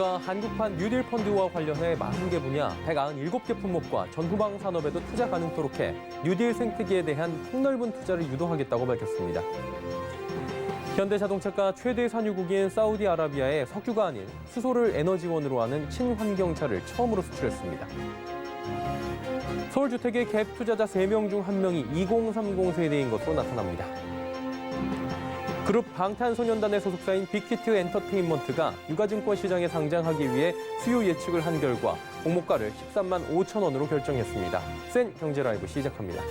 정부가 한국판 뉴딜 펀드와 관련해 40개 분야 197개 품목과 전후방 산업에도 투자 가능토록 해 뉴딜 생태계에 대한 폭넓은 투자를 유도하겠다고 밝혔습니다. 현대자동차가 최대 산유국인 사우디아라비아에 석유가 아닌 수소를 에너지원으로 하는 친환경차를 처음으로 수출했습니다. 서울주택의 갭 투자자 3명 중 1명이 2030 세대인 것으로 나타납니다. 그룹 방탄소년단의 소속사인 빅히트 엔터테인먼트가 유가증권 시장에 상장하기 위해 수요 예측을 한 결과 공모가를 13만 5천 원으로 결정했습니다. 센 경제 라이브 시작합니다.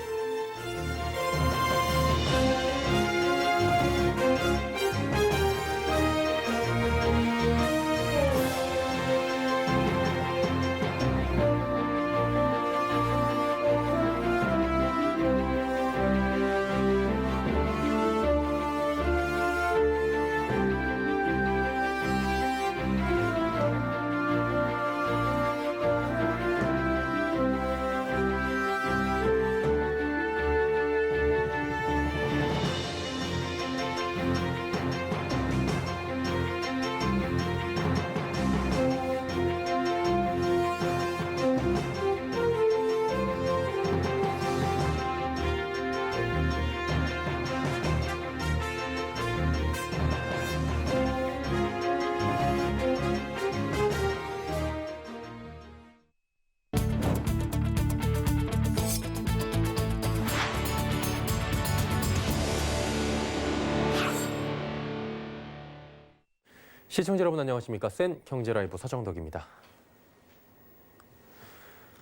시청자 여러분 안녕하십니까? 센 경제 라이브 서정덕입니다.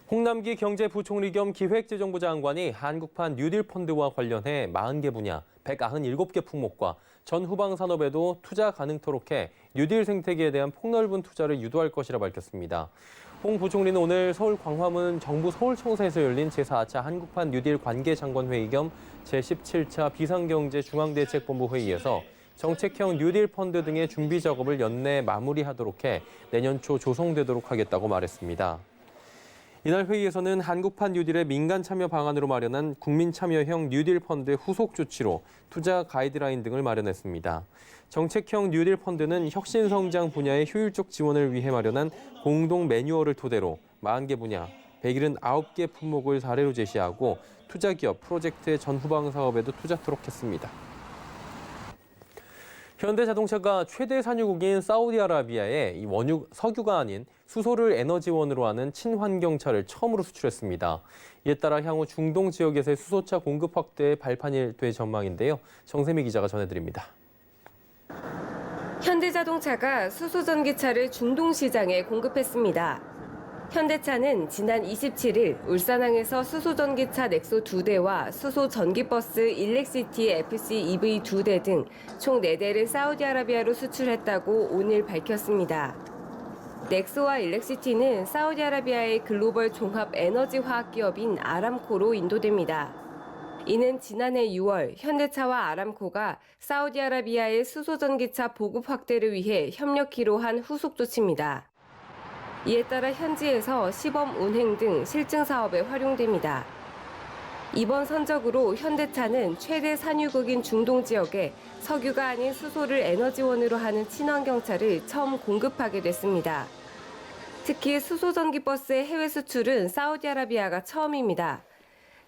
홍남기 경제부총리 겸 기획재정부 장관이 한국판 뉴딜 펀드와 관련해 40개 분야 197개 품목과 전 후방 산업에도 투자 가능토록 해 뉴딜 생태계에 대한 폭넓은 투자를 유도할 것이라 밝혔습니다. 홍 부총리는 오늘 서울 광화문 정부 서울청사에서 열린 제4차 한국판 뉴딜 관계장관회의 겸 제17차 비상경제 중앙대책본부 회의에서 정책형 뉴딜 펀드 등의 준비 작업을 연내 마무리하도록 해 내년 초 조성되도록 하겠다고 말했습니다. 이날 회의에서는 한국판 뉴딜의 민간 참여 방안으로 마련한 국민 참여형 뉴딜 펀드 후속 조치로 투자 가이드라인 등을 마련했습니다. 정책형 뉴딜 펀드는 혁신 성장 분야의 효율적 지원을 위해 마련한 공동 매뉴얼을 토대로 40개 분야 179개 품목을 사례로 제시하고 투자 기업 프로젝트의 전후방 사업에도 투자토록 했습니다. 현대자동차가 최대 산유국인 사우디아라비아에 이 원유 석유가 아닌 수소를 에너지원으로 하는 친환경차를 처음으로 수출했습니다. 이에 따라 향후 중동 지역에서의 수소차 공급 확대에 발판이 될 전망인데요. 정세미 기자가 전해드립니다. 현대자동차가 수소 전기차를 중동 시장에 공급했습니다. 현대차는 지난 27일 울산항에서 수소전기차 넥소 2대와 수소전기버스 일렉시티 FC EV 2대 등 총 4대를 사우디아라비아로 수출했다고 오늘 밝혔습니다. 넥소와 일렉시티는 사우디아라비아의 글로벌 종합 에너지 화학 기업인 아람코로 인도됩니다. 이는 지난해 6월 현대차와 아람코가 사우디아라비아의 수소전기차 보급 확대를 위해 협력키로 한 후속 조치입니다. 이에 따라 현지에서 시범 운행 등 실증 사업에 활용됩니다. 이번 선적으로 현대차는 최대 산유국인 중동 지역에 석유가 아닌 수소를 에너지원으로 하는 친환경차를 처음 공급하게 됐습니다. 특히 수소전기 버스의 해외 수출은 사우디아라비아가 처음입니다.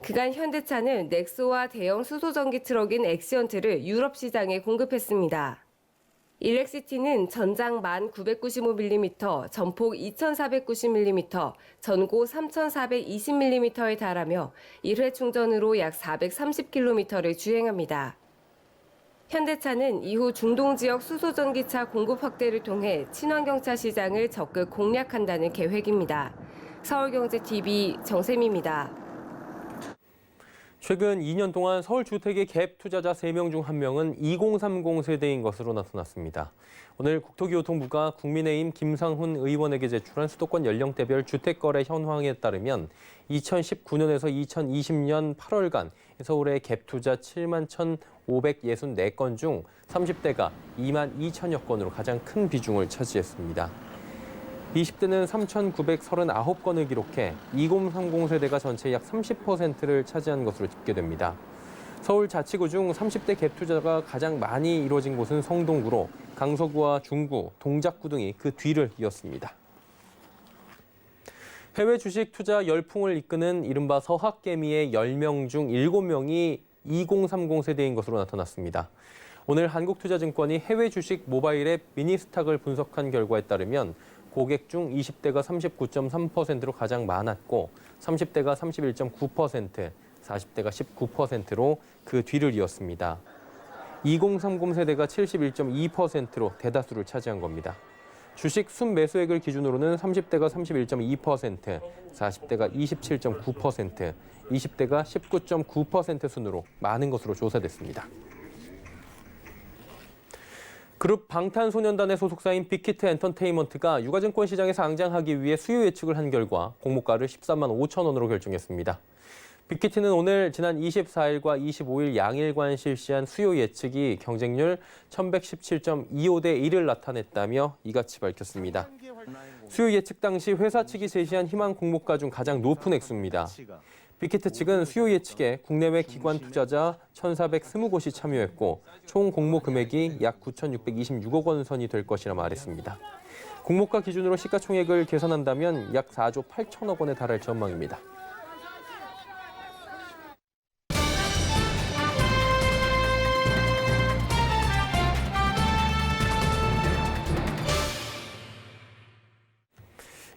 그간 현대차는 넥소와 대형 수소전기 트럭인 엑시언트를 유럽 시장에 공급했습니다. 일렉시티는 전장 1995mm, 전폭 2490mm, 전고 3420mm에 달하며 1회 충전으로 약 430km를 주행합니다. 현대차는 이후 중동 지역 수소전기차 공급 확대를 통해 친환경차 시장을 적극 공략한다는 계획입니다. 서울경제TV 정샘입니다. 최근 2년 동안 서울 주택의 갭 투자자 3명 중 1명은 2030 세대인 것으로 나타났습니다. 오늘 국토교통부가 국민의힘 김상훈 의원에게 제출한 수도권 연령대별 주택거래 현황에 따르면 2019년에서 2020년 8월간 서울의 갭 투자 7만 1,564건 중 30대가 2만 2천여 건으로 가장 큰 비중을 차지했습니다. 20대는 3,939건을 기록해 2030 세대가 전체 약 30%를 차지한 것으로 집계됩니다. 서울 자치구 중 30대 갭 투자가 가장 많이 이루어진 곳은 성동구로 강서구와 중구, 동작구 등이 그 뒤를 이었습니다. 해외 주식 투자 열풍을 이끄는 이른바 서학개미의 10명 중 7명이 2030 세대인 것으로 나타났습니다. 오늘 한국투자증권이 해외 주식 모바일 앱 미니스탁을 분석한 결과에 따르면 고객 중 20대가 39.3%로 가장 많았고 30대가 31.9%, 40대가 19%로 그 뒤를 이었습니다. 2030 세대가 71.2%로 대다수를 차지한 겁니다. 주식 순매수액을 기준으로는 30대가 31.2%, 40대가 27.9%, 20대가 19.9% 순으로 많은 것으로 조사됐습니다. 그룹 방탄소년단의 소속사인 빅히트 엔터테인먼트가 유가증권 시장에 상장하기 위해 수요 예측을 한 결과 공모가를 13만 5천 원으로 결정했습니다. 빅히트는 오늘 지난 24일과 25일 양일간 실시한 수요 예측이 경쟁률 1117.25대 1을 나타냈다며 이같이 밝혔습니다. 수요 예측 당시 회사 측이 제시한 희망 공모가 중 가장 높은 액수입니다. 빅히트 측은 수요 예측에 국내외 기관 투자자 1,420곳이 참여했고 총 공모 금액이 약 9,626억 원 선이 될 것이라 말했습니다. 공모가 기준으로 시가총액을 계산한다면 약 4조 8천억 원에 달할 전망입니다.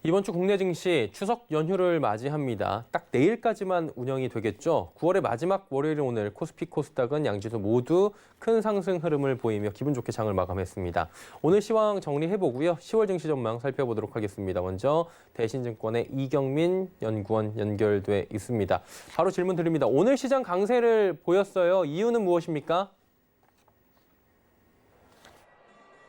이번 주 국내 증시 추석 연휴를 맞이합니다. 딱 내일까지만 운영이 되겠죠. 9월의 마지막 월요일인 오늘 코스피 코스닥은 양지수 모두 큰 상승 흐름을 보이며 기분 좋게 장을 마감했습니다. 오늘 시황 정리해 보고요. 10월 증시 전망 살펴보도록 하겠습니다. 먼저 대신증권의 이경민 연구원 연결돼 있습니다. 바로 질문 드립니다. 오늘 시장 강세를 보였어요. 이유는 무엇입니까?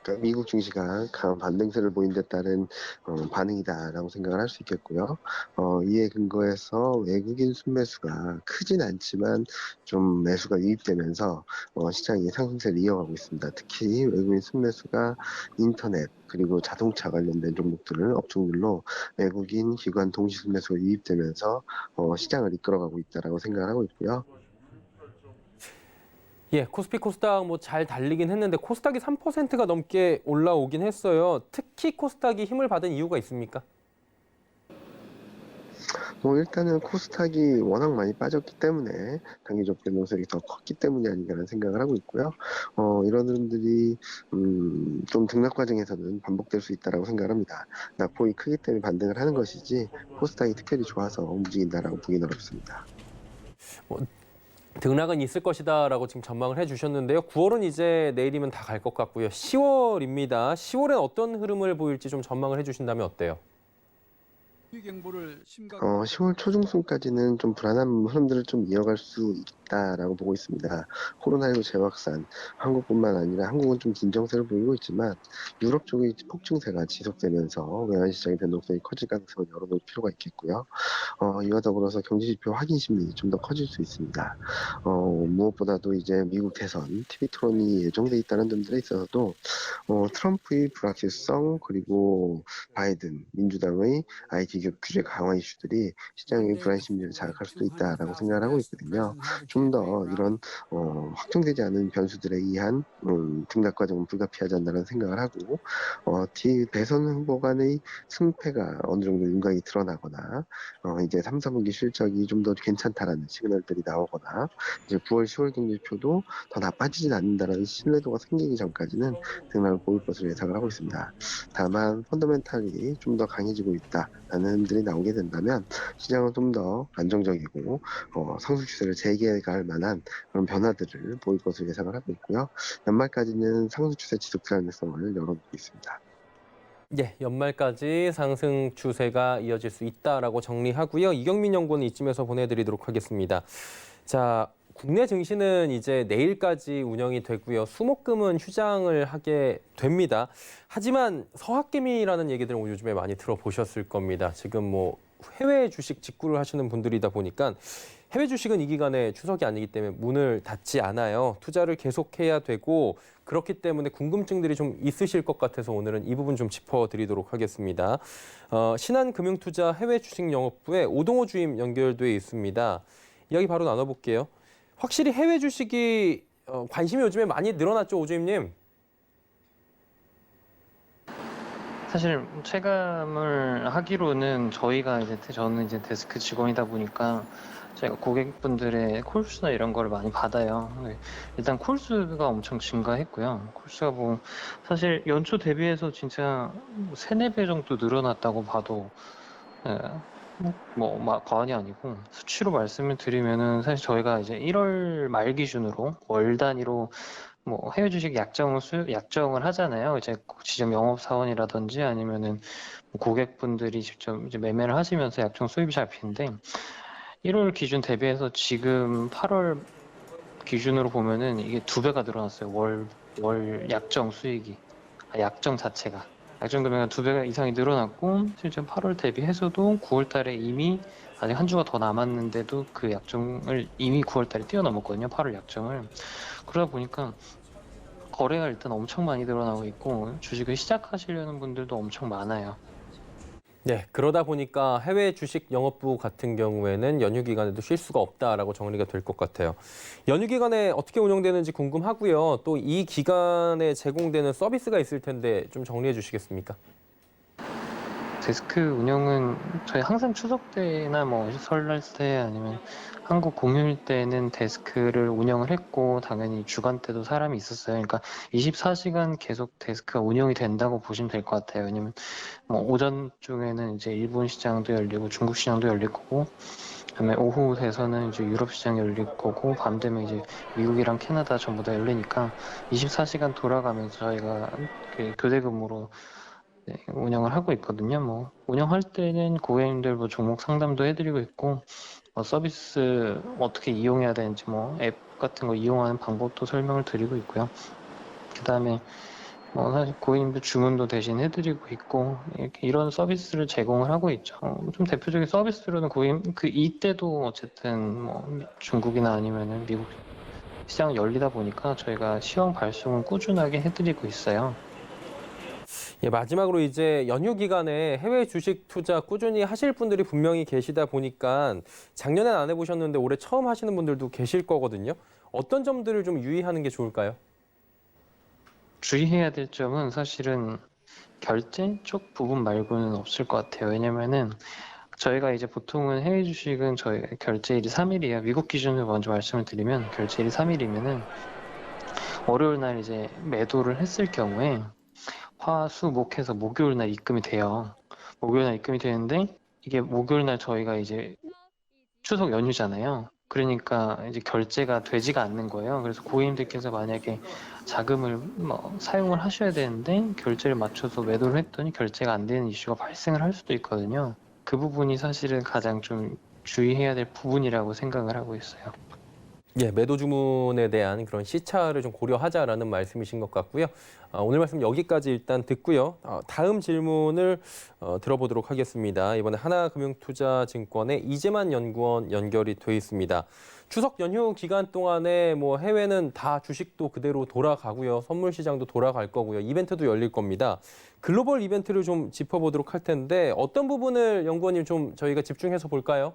그러니까 미국 증시가 강한 반등세를 보인 데 따른 어, 반응이다라고 생각을 할 수 있겠고요. 어, 이에 근거해서 외국인 순매수가 크진 않지만 좀 매수가 유입되면서 어, 시장이 상승세를 이어가고 있습니다. 특히 외국인 순매수가 인터넷 그리고 자동차 관련된 종목들을 업종들로 외국인 기관 동시 순매수가 유입되면서 어, 시장을 이끌어가고 있다라고 생각을 하고 있고요. 예, 코스피 코스닥 뭐 잘 달리긴 했는데 코스닥이 3%가 넘게 올라오긴 했어요. 특히 코스닥이 힘을 받은 이유가 있습니까? 뭐 일단은 코스닥이 워낙 많이 빠졌기 때문에 단기적 변동성이 더 컸기 때문이 아닌가라는 생각을 하고 있고요. 어, 이런 흐름들이 음, 좀 등락 과정에서는 반복될 수 있다라고 생각합니다. 낙폭이 크기 때문에 반등을 하는 것이지 코스닥이 특별히 좋아서 움직인다라고 보기는 어렵습니다. 등락은 있을 것이다라고 지금 전망을 해주셨는데요. 9월은 이제 내일이면 다 갈 것 같고요. 10월입니다. 10월엔 어떤 흐름을 보일지 좀 전망을 해주신다면 어때요? 어, 10월 초중순까지는 좀 불안한 흐름들을 좀 이어갈 수 있다라고 보고 있습니다. 코로나19 재확산, 한국뿐만 아니라 한국은 좀 진정세를 보이고 있지만 유럽 쪽의 폭증세가 지속되면서 외환시장의 변동성이 커질 가능성을 열어놓을 필요가 있겠고요. 어, 이와 더불어서 경제지표 확인 심리 좀 더 커질 수 있습니다. 어, 무엇보다도 이제 미국 대선 TV 토론이 예정돼 있다는 점들에 있어서도 어, 트럼프의 불확실성 그리고 바이든 민주당의 IT 규제 강화 이슈들이 시장의 불안 심리를 자극할 수도 있다라고 생각을 하고 있거든요. 좀더 이런 어, 확정되지 않은 변수들에 의한 음, 등락 과정은 불가피하지 않나라는 생각을 하고 어, 뒤 대선 후보 간의 승패가 어느 정도 윤곽이 드러나거나 어, 이제 3, 4분기 실적이 좀 더 괜찮다라는 시그널들이 나오거나 이제 9월, 10월 경제표도 더 나빠지진 않는다라는 신뢰도가 생기기 전까지는 등락을 보일 것으로 예상을 하고 있습니다. 다만 펀더멘탈이 좀 더 강해지고 있다라는 흐름들이 나오게 된다면 시장은 좀 더 안정적이고 어, 상승 추세를 재개 할 만한 그런 변화들을 보일 것으로 예상을 하고 있고요. 연말까지는 상승 추세 지속 가능성을 열어놓고 있습니다. 예, 연말까지 상승 추세가 이어질 수 있다라고 정리하고요. 이경민 연구원은 이쯤에서 보내드리도록 하겠습니다. 자, 국내 증시는 이제 내일까지 운영이 되고요. 수목금은 휴장을 하게 됩니다. 하지만 서학개미라는 얘기들은 요즘에 많이 들어보셨을 겁니다. 지금 뭐 해외 주식 직구를 하시는 분들이다 보니까 해외 주식은 이 기간에 추석이 아니기 때문에 문을 닫지 않아요. 투자를 계속해야 되고 그렇기 때문에 궁금증들이 좀 있으실 것 같아서 오늘은 이 부분 좀 짚어드리도록 하겠습니다. 어, 신한금융투자 해외 주식 영업부의 오동호 주임 연결돼 있습니다. 이야기 바로 나눠볼게요. 확실히 해외 주식이 어, 관심이 요즘에 많이 늘어났죠, 오주임님. 사실 체감을 하기로는 저희가 이제 데- 저는 이제 데스크 직원이다 보니까 저희가 고객분들의 콜수나 이런 걸 많이 받아요. 네. 일단 콜수가 엄청 증가했고요. 콜수가 뭐 사실 연초 대비해서 진짜 뭐 세네 배 정도 늘어났다고 봐도 예, 뭐막 과언이 아니고 수치로 말씀을 드리면은 사실 저희가 이제 1월 말 기준으로 월 단위로 뭐 해외 주식 약정을 수, 약정을 하잖아요. 이제 지점 영업 사원이라든지 아니면은 뭐 고객분들이 직접 이제 매매를 하시면서 약정 수입이 잡히는데 1월 기준 대비해서 지금 8월 기준으로 보면은 이게 두 배가 늘어났어요. 월, 월 약정 수익이. 아, 약정 자체가. 약정 금액이 두 배가 이상이 늘어났고, 실제 8월 대비해서도 9월 달에 이미 아직 한 주가 더 남았는데도 그 약정을 이미 9월 달에 뛰어넘었거든요. 8월 약정을. 그러다 보니까 거래가 일단 엄청 많이 늘어나고 있고, 주식을 시작하시려는 분들도 엄청 많아요. 네, 그러다 보니까 해외 주식 영업부 같은 경우에는 연휴 기간에도 쉴 수가 없다라고 정리가 될 것 같아요. 연휴 기간에 어떻게 운영되는지 궁금하고요. 또 이 기간에 제공되는 서비스가 있을 텐데 좀 정리해 주시겠습니까? 데스크 운영은 저희 항상 추석 때나 뭐 설날 때 아니면 한국 공휴일 때는 데스크를 운영을 했고 당연히 주간 때도 사람이 있었어요. 그러니까 24시간 계속 데스크가 운영이 된다고 보시면 될 것 같아요. 왜냐면 뭐 오전 중에는 이제 일본 시장도 열리고 중국 시장도 열릴 거고 그다음에 오후 돼서는 이제 유럽 시장이 열릴 거고 밤 되면 이제 미국이랑 캐나다 전부 다 열리니까 24시간 돌아가면서 저희가 그 교대 근무로 네, 운영을 하고 있거든요. 뭐 운영할 때는 고객님들 뭐 종목 상담도 해드리고 있고 뭐 서비스 어떻게 이용해야 되는지 뭐 앱 같은 거 이용하는 방법도 설명을 드리고 있고요. 그다음에 뭐 사실 고객님들 주문도 대신 해드리고 있고 이렇게 이런 서비스를 제공을 하고 있죠. 어, 좀 대표적인 서비스로는 고객님 그 이때도 어쨌든 뭐 중국이나 아니면은 미국 시장 열리다 보니까 저희가 시황 발송을 꾸준하게 해드리고 있어요. 예, 마지막으로 이제 연휴 기간에 해외 주식 투자 꾸준히 하실 분들이 분명히 계시다 보니까 작년엔 안 해보셨는데 올해 처음 하시는 분들도 계실 거거든요. 어떤 점들을 좀 유의하는 게 좋을까요? 주의해야 될 점은 사실은 결제 쪽 부분 말고는 없을 것 같아요. 왜냐면은 저희가 이제 보통은 해외 주식은 저희 결제일이 3일이에요. 미국 기준으로 먼저 말씀을 드리면 결제일이 3일이면은 월요일 날 이제 매도를 했을 경우에 화, 수, 목해서 목요일 날 입금이 돼요. 목요일 날 입금이 되는데 이게 목요일 날 저희가 이제 추석 연휴잖아요. 그러니까 이제 결제가 되지가 않는 거예요. 그래서 고객님들께서 만약에 자금을 뭐 사용을 하셔야 되는데 결제를 맞춰서 매도를 했더니 결제가 안 되는 이슈가 발생을 할 수도 있거든요. 그 부분이 사실은 가장 좀 주의해야 될 부분이라고 생각을 하고 있어요. 예, 매도 주문에 대한 그런 시차를 좀 고려하자라는 말씀이신 것 같고요. 어, 오늘 말씀 여기까지 일단 듣고요. 어, 다음 질문을 어, 들어보도록 하겠습니다. 이번에 하나금융투자증권의 이재만 연구원 연결이 돼 있습니다. 추석 연휴 기간 동안에 뭐 해외는 다 주식도 그대로 돌아가고요. 선물 시장도 돌아갈 거고요. 이벤트도 열릴 겁니다. 글로벌 이벤트를 좀 짚어보도록 할 텐데 어떤 부분을 연구원님 좀 저희가 집중해서 볼까요?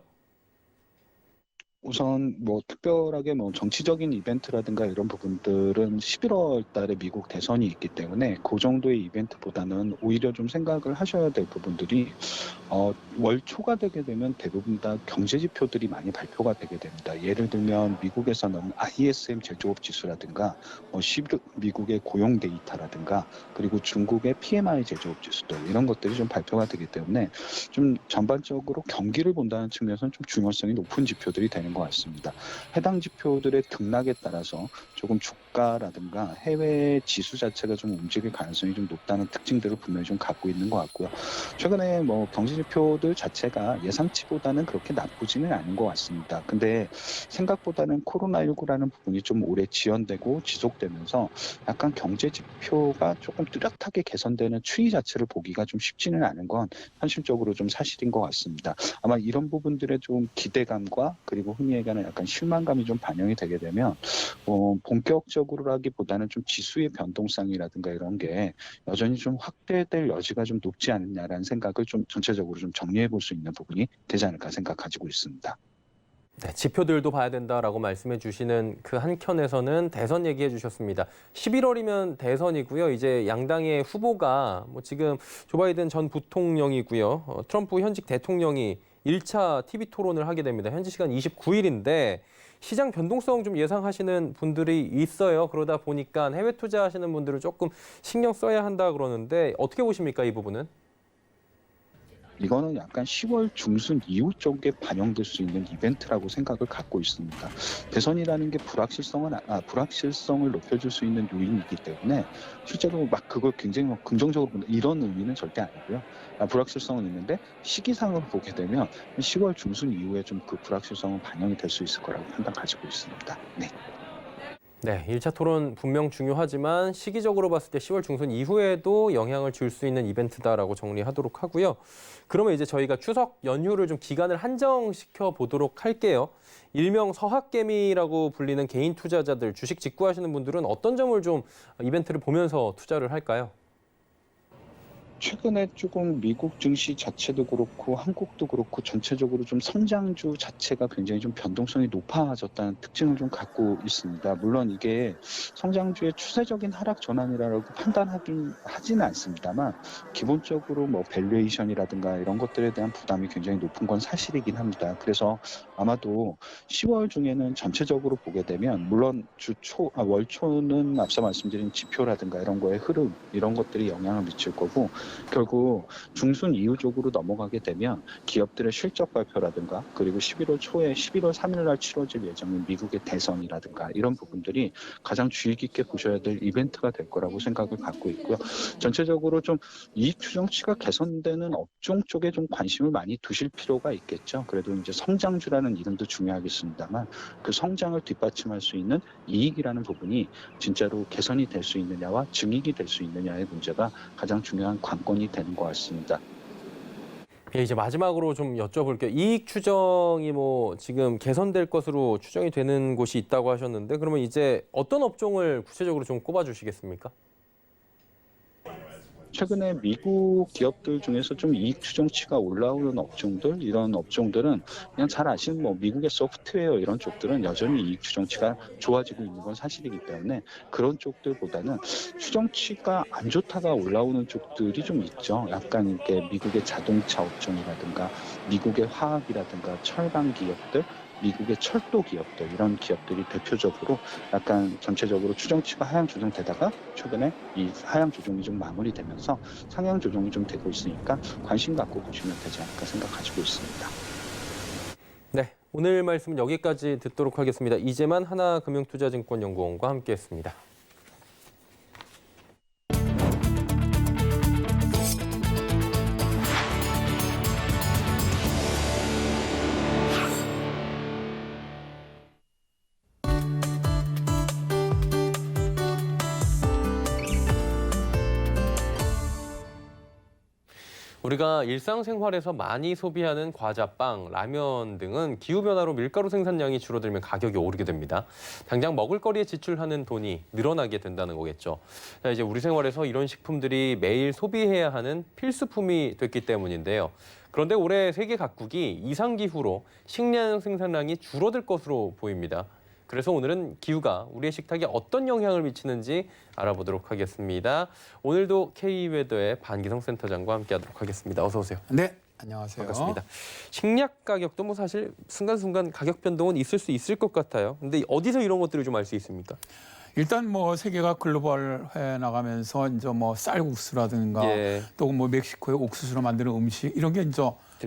우선 뭐 특별하게 뭐 정치적인 이벤트라든가 이런 부분들은 11월 달에 미국 대선이 있기 때문에 그 정도의 이벤트보다는 오히려 좀 생각을 하셔야 될 부분들이 어, 월 초가 되게 되면 대부분 다 경제 지표들이 많이 발표가 되게 됩니다. 예를 들면 미국에서는 ISM 제조업 지수라든가 뭐 11, 미국의 고용 데이터라든가 그리고 중국의 PMI 제조업 지수들 이런 것들이 좀 발표가 되기 때문에 좀 전반적으로 경기를 본다는 측면에서는 좀 중요성이 높은 지표들이 되는 것 같습니다. 해당 지표들의 등락에 따라서 조금 주가라든가 해외 지수 자체가 좀 움직일 가능성이 좀 높다는 특징들을 분명히 좀 갖고 있는 것 같고요. 최근에 뭐 경제 지표들 자체가 예상치보다는 그렇게 나쁘지는 않은 것 같습니다. 근데 생각보다는 코로나19라는 부분이 좀 오래 지연되고 지속되면서 약간 경제 지표가 조금 뚜렷하게 개선되는 추이 자체를 보기가 좀 쉽지는 않은 건 현실적으로 좀 사실인 것 같습니다. 아마 이런 부분들의 좀 기대감과 그리고 흔히 얘기하는 약간 실망감이 좀 반영이 되게 되면 어, 본격적으로라기보다는 좀 지수의 변동성이라든가 이런 게 여전히 좀 확대될 여지가 좀 높지 않느냐라는 생각을 좀 전체적으로 좀 정리해 볼 수 있는 부분이 되지 않을까 생각 가지고 있습니다. 네, 지표들도 봐야 된다라고 말씀해 주시는 그 한켠에서는 대선 얘기해 주셨습니다. 11월이면 대선이고요. 이제 양당의 후보가 뭐 지금 조 바이든 전 부통령이고요. 어, 트럼프 현직 대통령이 1차 TV 토론을 하게 됩니다. 현지 시간 29일인데 시장 변동성 좀 예상하시는 분들이 있어요. 그러다 보니까 해외 투자하시는 분들은 조금 신경 써야 한다 그러는데 어떻게 보십니까 이 부분은? 이거는 약간 10월 중순 이후 쪽에 반영될 수 있는 이벤트라고 생각을 갖고 있습니다. 대선이라는 게 불확실성은 아, 아, 불확실성을 높여줄 수 있는 요인이기 때문에 실제로 막 그걸 굉장히 막 긍정적으로 본다 이런 의미는 절대 아니고요. 아, 불확실성은 있는데 시기상으로 보게 되면 10월 중순 이후에 좀 그 불확실성은 반영이 될 수 있을 거라고 판단 가지고 있습니다. 네. 네, 1차 토론 분명 중요하지만 시기적으로 봤을 때 10월 중순 이후에도 영향을 줄 수 있는 이벤트다라고 정리하도록 하고요. 그러면 이제 저희가 추석 연휴를 좀 기간을 한정시켜 보도록 할게요. 일명 서학개미라고 불리는 개인 투자자들, 주식 직구하시는 분들은 어떤 점을 좀 이벤트를 보면서 투자를 할까요? 최근에 조금 미국 증시 자체도 그렇고 한국도 그렇고 전체적으로 좀 성장주 자체가 굉장히 좀 변동성이 높아졌다는 특징을 좀 갖고 있습니다. 물론 이게 성장주의 추세적인 하락 전환이라고 판단하긴 하지는 않습니다만 기본적으로 뭐 밸류에이션이라든가 이런 것들에 대한 부담이 굉장히 높은 건 사실이긴 합니다. 그래서 아마도 10월 중에는 전체적으로 보게 되면 물론 주초 아, 월초는 앞서 말씀드린 지표라든가 이런 거의 흐름 이런 것들이 영향을 미칠 거고 결국 중순 이후 쪽으로 넘어가게 되면 기업들의 실적 발표라든가 그리고 11월 초에 11월 3일 날 치러질 예정인 미국의 대선이라든가 이런 부분들이 가장 주의 깊게 보셔야 될 이벤트가 될 거라고 생각을 갖고 있고요. 전체적으로 좀 이익 추정치가 개선되는 업종 쪽에 좀 관심을 많이 두실 필요가 있겠죠. 그래도 이제 성장주라는 이름도 중요하겠습니다만 그 성장을 뒷받침할 수 있는 이익이라는 부분이 진짜로 개선이 될 수 있느냐와 증익이 될 수 있느냐의 문제가 가장 중요한 관 건이 되는 것 같습니다. 예, 이제 마지막으로 좀 여쭤볼게요. 이익 추정이 뭐 지금 개선될 것으로 추정이 되는 곳이 있다고 하셨는데 그러면 이제 어떤 업종을 구체적으로 좀 꼽아 주시겠습니까? 최근에 미국 기업들 중에서 좀 이익 추정치가 올라오는 업종들 이런 업종들은 그냥 잘 아시는 뭐 미국의 소프트웨어 이런 쪽들은 여전히 이익 추정치가 좋아지고 있는 건 사실이기 때문에 그런 쪽들보다는 추정치가 안 좋다가 올라오는 쪽들이 좀 있죠. 약간 이렇게 미국의 자동차 업종이라든가 미국의 화학이라든가 철강 기업들 미국의 철도 기업들 이런 기업들이 대표적으로 약간 전체적으로 추정치가 하향 조정되다가 최근에 이 하향 조정이 좀 마무리되면서 상향 조정이 좀 되고 있으니까 관심 갖고 보시면 되지 않을까 생각 가지고 있습니다. 네, 오늘 말씀은 여기까지 듣도록 하겠습니다. 이재만 하나금융투자증권연구원과 함께했습니다. 우리가 일상생활에서 많이 소비하는 과자, 빵, 라면 등은 기후변화로 밀가루 생산량이 줄어들면 가격이 오르게 됩니다. 당장 먹을거리에 지출하는 돈이 늘어나게 된다는 거겠죠. 자, 이제 우리 생활에서 이런 식품들이 매일 소비해야 하는 필수품이 됐기 때문인데요. 그런데 올해 세계 각국이 이상기후로 식량 생산량이 줄어들 것으로 보입니다. 그래서 오늘은 기후가 우리의 식탁에 어떤 영향을 미치는지 알아보도록 하겠습니다. 오늘도 K웨더의 반기성 센터장과 함께하도록 하겠습니다. 어서 오세요. 네, 안녕하세요. 반갑습니다. 식량 가격도 뭐 사실 순간순간 가격 변동은 있을 수 있을 것 같아요. 근데 어디서 이런 것들을 좀 알 수 있습니까? 일단 뭐 세계가 글로벌해 나가면서 이제 뭐 쌀국수라든가 예. 또뭐 멕시코의 옥수수로 만드는 음식 이런 게 이제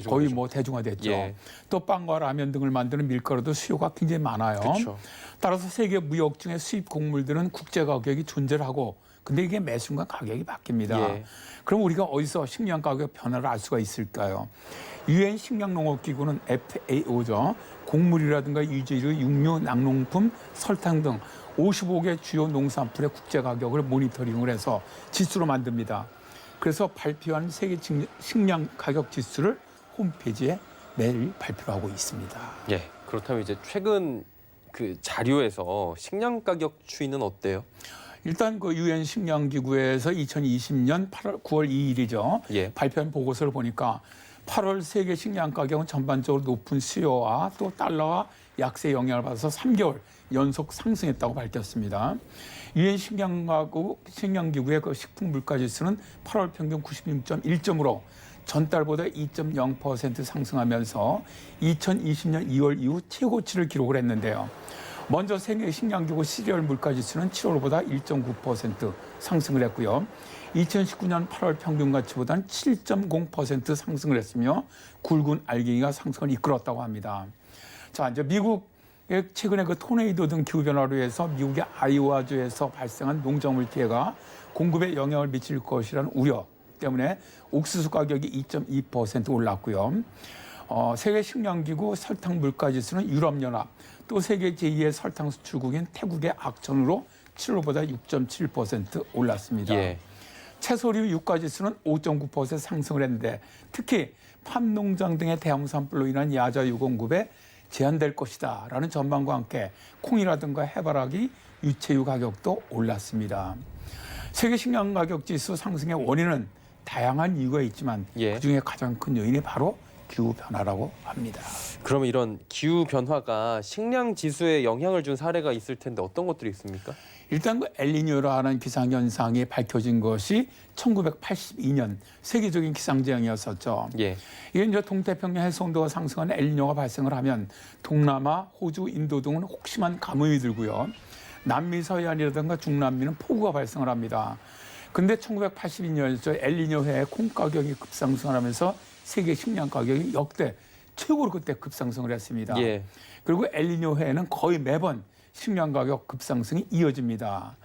거의. 뭐 대중화됐죠. 예. 또 빵과 라면 등을 만드는 밀가루도 수요가 굉장히 많아요. 그렇죠. 따라서 세계 무역 중에 수입 곡물들은 국제 가격이 존재를 하고 근데 이게 매 순간 가격이 바뀝니다. 예. 그럼 우리가 어디서 식량 가격 변화를 알 수가 있을까요? 유엔 식량농업기구는 FAO죠. 곡물이라든가 유지류, 육류, 낙농품, 설탕 등 55개 주요 농산물의 국제 가격을 모니터링을 해서 지수로 만듭니다. 그래서 발표한 세계 식- 식량 가격 지수를 홈페이지에 매일 발표하고 있습니다. 예. 그렇다면 이제 최근 그 자료에서 식량 가격 추이는 어때요? 일단 그 유엔 식량 기구에서 2020년 8월 9월 2일이죠. 예. 발표한 보고서를 보니까 8월 세계 식량 가격은 전반적으로 높은 수요와 또 달러와 약세 영향을 받아서 3개월 연속 상승했다고 밝혔습니다. 유엔 식량가구 식량기구의 그 식품 물가 지수는 8월 평균 96.1점으로 전달보다 2.0% 상승하면서 2020년 2월 이후 최고치를 기록을 했는데요. 먼저 세계 식량기구 시리얼 물가 지수는 7월보다 1.9% 상승을 했고요. 2019년 8월 평균 가치보다는 7.0% 상승을 했으며 굵은 알갱이가 상승을 이끌었다고 합니다. 자, 이제 미국의 최근에 그 토네이도 등 기후 변화로 해서 미국의 아이오와주에서 발생한 농작물 피해가 공급에 영향을 미칠 것이라는 우려 때문에 옥수수 가격이 2.2% 올랐고요. 어, 세계 식량기구 설탕 물가 지수는 유럽연합 또 세계 제2의 설탕 수출국인 태국의 악천으로 7월보다 6.7% 올랐습니다. 예. 채소류 유가 지수는 5.9% 상승을 했는데 특히 팜농장 등의 대형산불로 인한 야자유 공급에 제한될 것이다라는 전망과 함께 콩이라든가 해바라기, 유채유 가격도 올랐습니다. 세계 식량 가격 지수 상승의 원인은 다양한 이유가 있지만 예. 그중에 가장 큰 요인이 바로 기후 변화라고 합니다. 그러면 이런 기후 변화가 식량 지수에 영향을 준 사례가 있을 텐데 어떤 것들이 있습니까? 일단 그 엘니뇨라는 기상 현상이 밝혀진 것이 1982년 세계적인 기상재앙이었었죠. 예. 이게 이제 동태평양 해상도가 상승하는 엘니뇨가 발생을 하면 동남아, 호주, 인도 등은 혹심한 가뭄이 들고요. 남미 서해안이라든가 중남미는 폭우가 발생을 합니다. 근데 1982년에 엘니뇨 해에 콩 가격이 급상승하면서 세계 식량 가격이 역대 최고로 그때 급상승을 했습니다. 예. 그리고 엘니뇨 해에는 거의 매번 식량 가격 급상승이 이어집니다.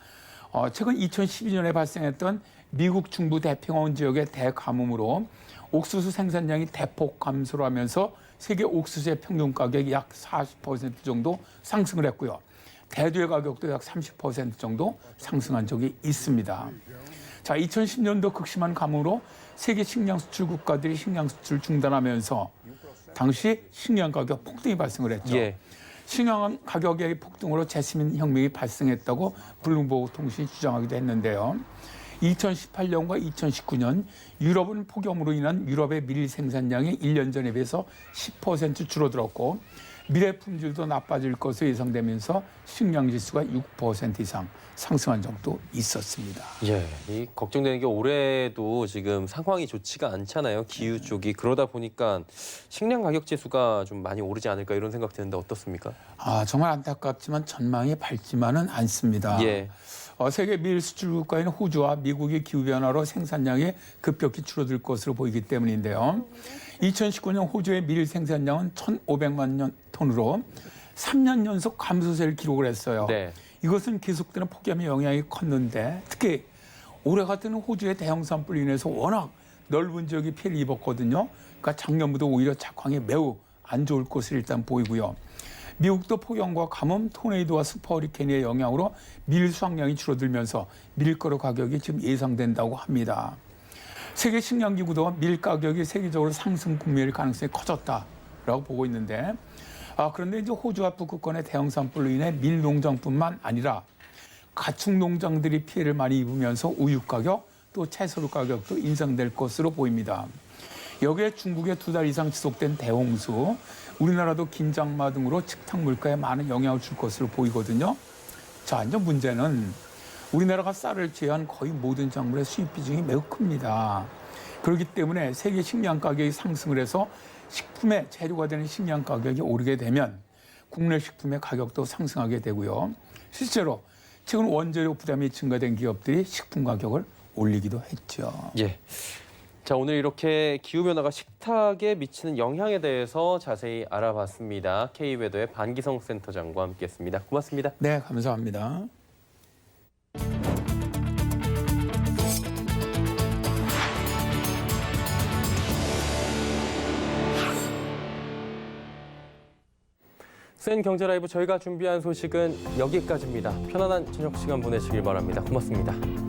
어, 최근 2012년에 발생했던 미국 중부 태평양 지역의 대가뭄으로 옥수수 생산량이 대폭 감소를 하면서 세계 옥수수의 평균 가격이 약 40% 정도 상승을 했고요. 대두의 가격도 약 30% 정도 상승한 적이 있습니다. 자, 2010년도 극심한 가뭄으로 세계 식량 수출 국가들이 식량 수출 중단하면서 당시 식량 가격 폭등이 발생을 했죠. 예. 식량 가격의 폭등으로 재시민 혁명이 발생했다고 블룸버그 통신이 주장하기도 했는데요. 2018년과 2019년 유럽은 폭염으로 인한 유럽의 밀 생산량이 1년 전에 비해서 10% 줄어들었고 밀의 품질도 나빠질 것으로 예상되면서 식량 지수가 6% 이상 상승한 적도 있었습니다. 예. 이 걱정되는 게 올해도 지금 상황이 좋지가 않잖아요. 기후 쪽이 그러다 보니까 식량 가격 지수가 좀 많이 오르지 않을까 이런 생각 드는데 어떻습니까? 아 정말 안타깝지만 전망이 밝지만은 않습니다. 예. 어, 세계 밀 수출 국가인 호주와 미국의 기후 변화로 생산량이 급격히 줄어들 것으로 보이기 때문인데요. 2019년 호주의 밀 생산량은 1,500만 톤으로 3년 연속 감소세를 기록을 했어요. 네. 이것은 계속되는 폭염의 영향이 컸는데 특히 올해 같은 호주의 대형 산불로 인해서 워낙 넓은 지역이 피해를 입었거든요. 그러니까 작년보다 오히려 작황이 매우 안 좋을 것으로 일단 보이고요. 미국도 폭염과 가뭄, 토네이도와 슈퍼 허리케인의 영향으로 밀 수확량이 줄어들면서 밀가루 가격이 지금 예상된다고 합니다. 세계 식량기구도 밀 가격이 세계적으로 상승 국면일 가능성이 커졌다라고 보고 있는데 아, 그런데 이제 호주와 북극권의 대형 산불로 인해 밀 농장뿐만 아니라 가축 농장들이 피해를 많이 입으면서 우유 가격 또 채소류 가격도 인상될 것으로 보입니다. 여기에 중국의 두 달 이상 지속된 대홍수, 우리나라도 긴장마 등으로 식탁 물가에 많은 영향을 줄 것으로 보이거든요. 자, 이제 문제는 우리나라가 쌀을 제외한 거의 모든 작물의 수입 비중이 매우 큽니다. 그렇기 때문에 세계 식량 가격이 상승을 해서 식품의 재료가 되는 식량 가격이 오르게 되면 국내 식품의 가격도 상승하게 되고요. 실제로 최근 원재료 부담이 증가된 기업들이 식품 가격을 올리기도 했죠. 예. 자, 오늘 이렇게 기후변화가 식탁에 미치는 영향에 대해서 자세히 알아봤습니다. K웨더의 반기성 센터장과 함께했습니다. 고맙습니다. 네, 감사합니다. 센 경제 라이브 저희가 준비한 소식은 여기까지입니다. 편안한 저녁 시간 보내시길 바랍니다. 고맙습니다.